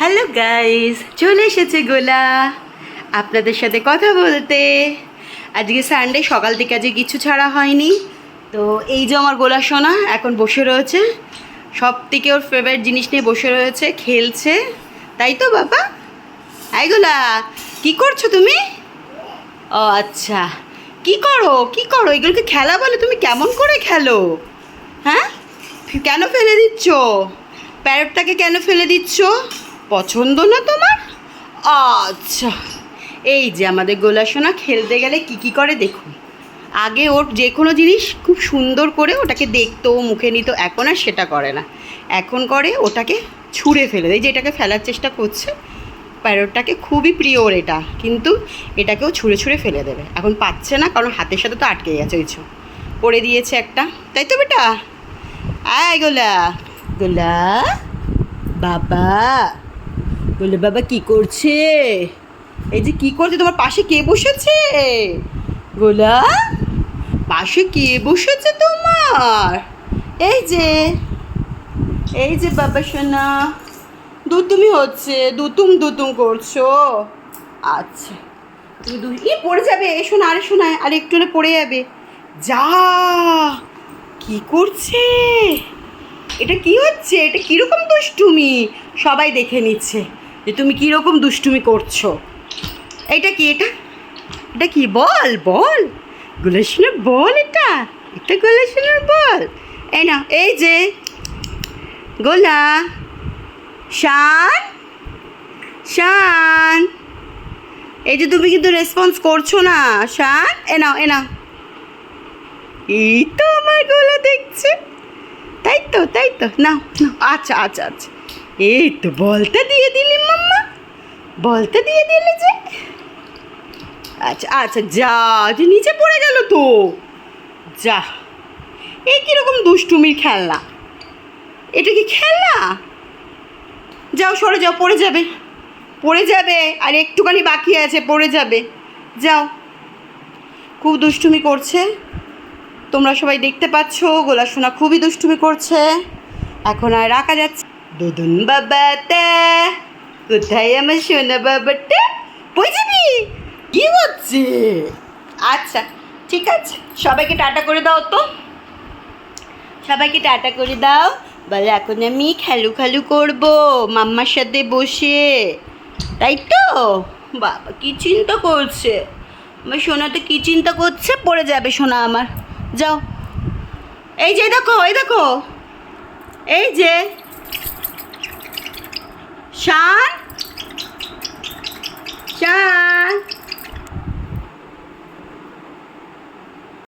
Hello guys, চলে এসেছে গোলা। আপনাদের সাথে কথা বলতে। আজকে সানডে সকাল থেকে আজকে কিছু ছাড়া হয়নি। তো এই যে আমার গোলা সোনা এখন বসে রয়েছে। সব থেকে ওর ফেভারিট জিনিস নিয়ে বসে রয়েছে, খেলছে। তাই তো বাবা? এই গোলা, কি করছ তুমি? ও আচ্ছা কি করো কি করো? এগুলোকে খেলা বলে, তুমি কেমন করে খেলো? হ্যাঁ? কেন ফেলে দিচ্ছ? প্যারটটাকে কেন ফেলে দিচ্ছ? পছন্দ না তোমার? আচ্ছা এই যে আমাদের গোলাসোনা খেলতে গেলে কি কি করে দেখুন। আগে ওর যে কোনো জিনিস খুব সুন্দর করে ওটাকে দেখতো, মুখে নিত, এখন আর সেটা করে না। এখন করে ওটাকে ছুঁড়ে ফেলে দেয়, যেটাকে ফেলার চেষ্টা করছে, প্যারটটাকে খুবই প্রিয় ওর এটা, কিন্তু এটাকেও ছুঁড়ে ছুঁড়ে ফেলে দেবে। এখন পাচ্ছে না, কারণ হাতের সাথে তো আটকে গেছে, ওই ছো করে দিয়েছে একটা। তাই তো বেটা? আয় গোলা। গোলা, বাবা। বলে বাবা, কি করছে? এই যে কি করছে? তোমার পাশে কে বসেছে? গোলা, পাশে কে বসেছে তোমার? এই যে এই যে বাবা সোনা, দুতুমি হচ্ছে, দুতুম দুতুম করছ। আচ্ছা তুমি দু ই, পড়ে যাবে এসো না আরে শোনা, আর একটু হলে পড়ে যাবে। যা, কি করছে? এটা কি হচ্ছে? এটা কীরকম দুষ্টুমি? সবাই দেখে নিচ্ছে। যে তুমি কীরকম দুষ্টুমি করছ? এটা কি এটা? এটা কি? বল বল। গুলেশনের বল এটা? এটা গুলেশনের বল। এই না এই যে। গোলা। শান। শান। এই যে তুমি কিন্তু রেসপন্স করছ না। শান, এ নাও, এ এই তো আমার গোলা দেখছে। তাই তো তাই তো। নাও। আচ্ছা আচ্ছা আচ্ছা। এই তো বলটা দিয়ে দিলি, মাম্মা। বলটা দিয়ে দিলে যে। আচ্ছা আচ্ছা যা, যে নিচে পড়ে গেল তো। যা এই কীরকম দুষ্টুমির খেলনা? এটা কি খেলনা? যাও, সরে যাও, পড়ে যাবে। পড়ে যাবে, আর একটুখানি বাকি আছে, পড়ে যাবে। যাও। খুব দুষ্টুমি করছে। তোমরা সবাই দেখতে পাচ্ছ গোলা সোনা খুবই দুষ্টুমি করছে। এখন আর রাখা যাচ্ছে দুদুন বাবাটা কোথায় আমার সোনা বাবাটা? বই যাবি কি হচ্ছে? আচ্ছা ঠিক আছে, সবাইকে টাটা করে দাও তো। সবাইকে টাটা করে দাও। বলে, এখন আমি খেলু খেলু করব, মাম্মার সাথে বসে। তাই তো? বাবা, কি চিন্তা করছে? আমার সোনা তো কী চিন্তা করছে? পড়ে যাবে সোনা আমার। যাও। এই যে দেখো, এই দেখো। এই যে শান শান